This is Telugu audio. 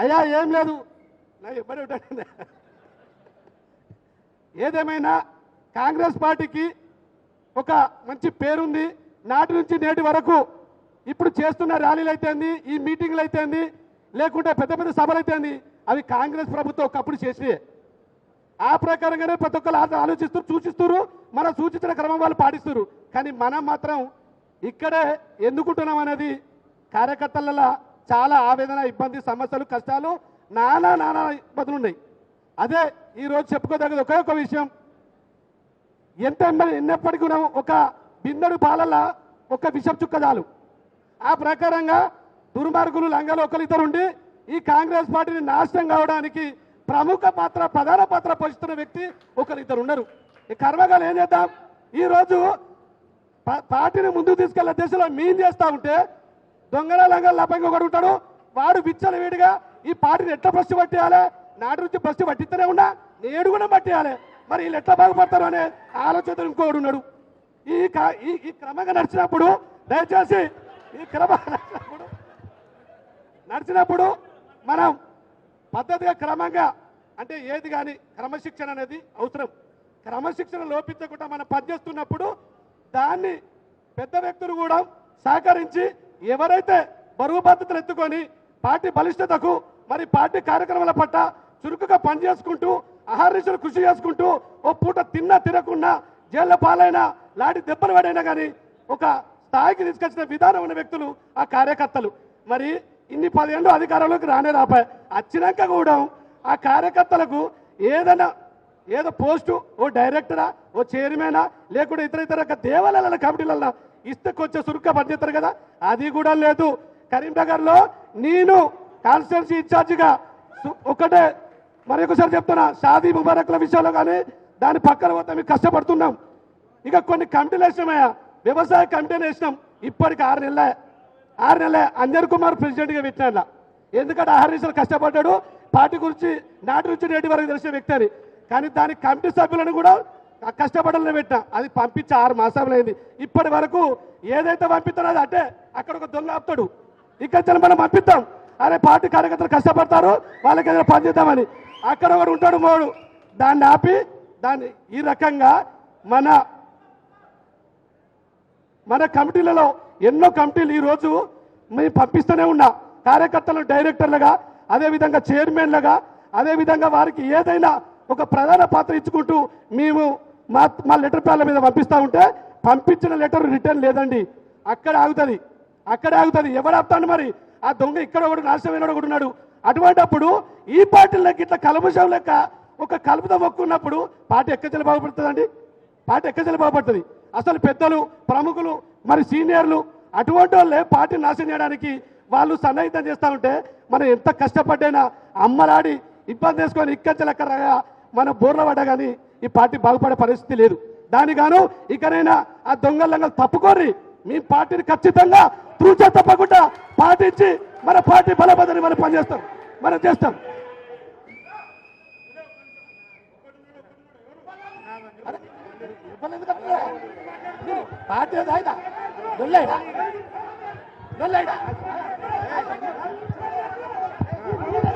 అయ్యా ఏం లేదు. నాకు ఇబ్బంది ఉంటుంది ఏదేమైనా కాంగ్రెస్ పార్టీకి ఒక మంచి పేరుంది. నాటి నుంచి నేటి వరకు ఇప్పుడు చేస్తున్న ర్యాలీలు అయితేంది ఈ మీటింగ్లు అయితేంది లేకుంటే పెద్ద పెద్ద సభలు అయితేంది అవి కాంగ్రెస్ ప్రభుత్వం ఒకప్పుడు చేసినాయి. ఆ ప్రకారంగానే ప్రతి ఒక్కరు ఆలోచిస్తూ ఆలోచిస్తారు సూచిస్తారు మన సూచించిన క్రమం వాళ్ళు పాటిస్తారు. కానీ మనం మాత్రం ఇక్కడే ఎందుకుంటున్నాం అనేది కార్యకర్తలలో చాలా ఆవేదన ఇబ్బంది సమస్యలు కష్టాలు నానా నానా ఇబ్బందులు ఉన్నాయి అదే ఈరోజు చెప్పుకోదగ్గది ఒకే ఒక విషయం. ఎంత ఎన్నప్పటికీ కూడా ఒక బిందెడు పాలల ఒక విషం చుక్క చాలు. ఆ ప్రకారంగా దుర్మార్గులు లంగలు ఒకరిద్దరు ఉండి ఈ కాంగ్రెస్ పార్టీని నాశనం కావడానికి ప్రముఖ పాత్ర ప్రధాన పాత్ర పోషిస్తున్న వ్యక్తి ఒకరిద్దరు ఉన్నారు ఈ కర్మగాలు ఏం చేద్దాం? ఈరోజు పార్టీని ముందుకు తీసుకెళ్ళే దిశలో మీన్ చేస్తూ ఉంటే దొంగల లభంగా లపంగి ఒకడు ఉంటాడు. వాడు విచ్చల వీడిగా ఈ పార్టీని ఎట్లా ప్రశ్న పట్టేయాలి? నాటి నుంచి ప్రశ్న పట్టిస్తూనే ఉన్నా నేడు కూడా పట్టేయాలి. మరి వీళ్ళు ఎట్లా బాగుపడతారు అనే ఆలోచన ఇంకోడు ఉన్నాడు. ఈ ఈ ఈ క్రమంగా నడిచినప్పుడు దయచేసి ఈ క్రమంగా నడిచినప్పుడు నడిచినప్పుడు మనం పద్ధతిగా క్రమంగా అంటే ఏది కానీ క్రమశిక్షణ అనేది అవసరం. క్రమశిక్షణ లోపించకుండా మనం పనిచేస్తున్నప్పుడు దాన్ని పెద్ద వ్యక్తులు కూడా సహకరించి ఎవరైతే బరువు బాధ్యతలు ఎత్తుకొని పార్టీ బలిష్టతకు మరి పార్టీ కార్యక్రమాల పట్ల చురుకుగా పనిచేసుకుంటూ అహర్నిశలు కృషి చేసుకుంటూ ఓ పూట తిన్నా తినకున్నా జైళ్ళ పాలైనా లాంటి దెబ్బలు పడైనా కానీ ఒక స్థాయికి తీసుకొచ్చిన విధానం ఉన్న వ్యక్తులు ఆ కార్యకర్తలు. మరి ఇన్ని పదేళ్ళు అధికారంలోకి రానే రాపాయి వచ్చినాక కూడా ఆ కార్యకర్తలకు ఏదైనా ఏదో పోస్టు ఓ డైరెక్టరా ఓ చైర్మనా? లేకుంటే ఇతర ఇతర దేవాలయాల కమిటీలలో ఇస్తే కొంచెం సురుగ్గా పనిచేస్తారు కదా? అది కూడా లేదు. కరీంనగర్లో నేను కాన్స్టిట్యున్సీ ఇన్ఛార్జిగా ఒకటే మరి ఒకసారి చెప్తున్నా షాదీ ముబారక్ల విషయంలో కానీ దాని పక్కన పోతే మేము కష్టపడుతున్నాం. ఇక కొన్ని కమిటీలు వేసినామయ్యా వ్యవసాయ కమిటీని వేసినాం. ఇప్పటికి ఆరు నెలలే. ఆరు నెలలే. అంజన్ కుమార్ ప్రెసిడెంట్గా పెట్టినా ఎందుకంటే ఆహర్నిశలు కష్టపడ్డాడు. పార్టీ గురించి నాటి నుంచి నేటి వరకు తెలిసిన వ్యక్తి అని కానీ దాని కమిటీ సభ్యులను కూడా కష్టపడాలని పెట్టిన అది పంపించి ఆరు మాసాలైంది. అయింది ఇప్పటి వరకు ఏదైతే పంపిస్తారో అది అంటే. అక్కడ ఒక దొంగ ఇక్కడ మనం పంపిస్తాం. అరే పార్టీ కార్యకర్తలు కష్టపడతారు వాళ్ళకి ఏదైనా పని చేద్దామని. అక్కడ ఒకడు ఉంటాడు మోడు. దాన్ని ఆపి దాన్ని ఈ రకంగా మన మన కమిటీలలో ఎన్నో కమిటీలు ఈరోజు మేము పంపిస్తూనే ఉన్నా. కార్యకర్తలు డైరెక్టర్లుగా అదేవిధంగా చైర్మన్లుగా అదేవిధంగా వారికి ఏదైనా ఒక ప్రధాన పాత్ర ఇచ్చుకుంటూ మేము మా మా లెటర్ ప్యాడ్ల మీద పంపిస్తా ఉంటే పంపించిన లెటర్ రిటర్న్ లేదండి. అక్కడ ఆగుతుంది. అక్కడ ఆగుతుంది. ఎవరు ఆపుతాడు మరి? ఆ దొంగ ఇక్కడ ఒకడు నాశనమైన ఒకడు ఉన్నాడు. అటువంటప్పుడు ఈ పార్టీలకి ఇట్లా కలుపుషం లెక్క ఒక కలుపుతో మొక్కున్నప్పుడు పార్టీ ఎక్కచెల్లి బాగుపడుతుందండి? పార్టీ ఎక్కచెల్లి బాగుపడుతుంది. అసలు పెద్దలు ప్రముఖులు మరి సీనియర్లు అటువంటి వాళ్ళే పార్టీ నాశనం చేయడానికి వాళ్ళు సన్నిహితం చేస్తా ఉంటే మనం ఎంత కష్టపడ్డైనా అమ్మలాడి ఇబ్బంది చేసుకొని ఇక్కచెలెక్కరగా మన బోర్ల కానీ ఈ పార్టీ బాగుపడే పరిస్థితి లేదు. దానిగాను ఇకనైనా ఆ దొంగలంగా తప్పుకోరి మీ పార్టీని ఖచ్చితంగా తూచా తప్పకుండా పాటించి మన పార్టీ బలపదని మనం పనిచేస్తాం. మనం చేస్తాం. పార్టీ